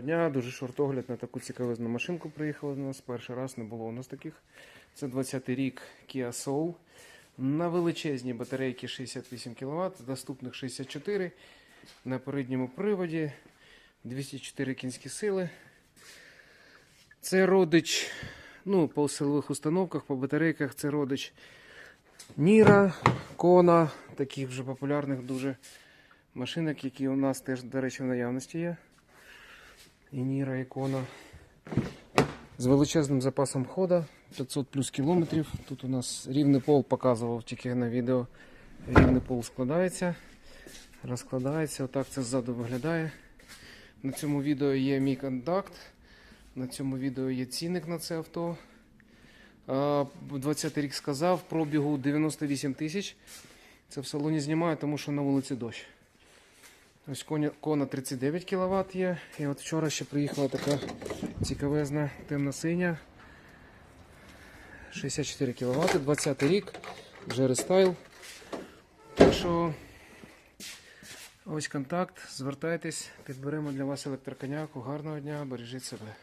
Дня, дуже шортогляд на таку цікавезну машинку приїхала до нас. Перший раз не було у нас таких. Це 20-й рік Kia Soul. На величезній батарейці 68 кВт, доступних 64 на передньому приводі, 204 кінські сили. Це родич, ну, по силових установках, по батарейках це родич Ніра, Кона, таких вже популярних дуже машинок, які у нас теж, до речі, в наявності є. І Ніра ікона. З величезним запасом хода 500 плюс кілометрів. Тут у нас рівний пол показував тільки на відео. Рівний пол складається, розкладається. Отак це ззаду виглядає. На цьому відео є мій контакт. На цьому відео є цінник на це авто. А, 20 рік сказав, пробігу 98 тисяч. Це в салоні знімаю, тому що на вулиці дощ. Ось кона 39 кВт є. І от вчора ще приїхала така цікавезна темно-синя. 64 кВт, 20 рік, вже рестайл. Так що ось контакт, звертайтесь, підберемо для вас електроконяку. Гарного дня, бережіть себе.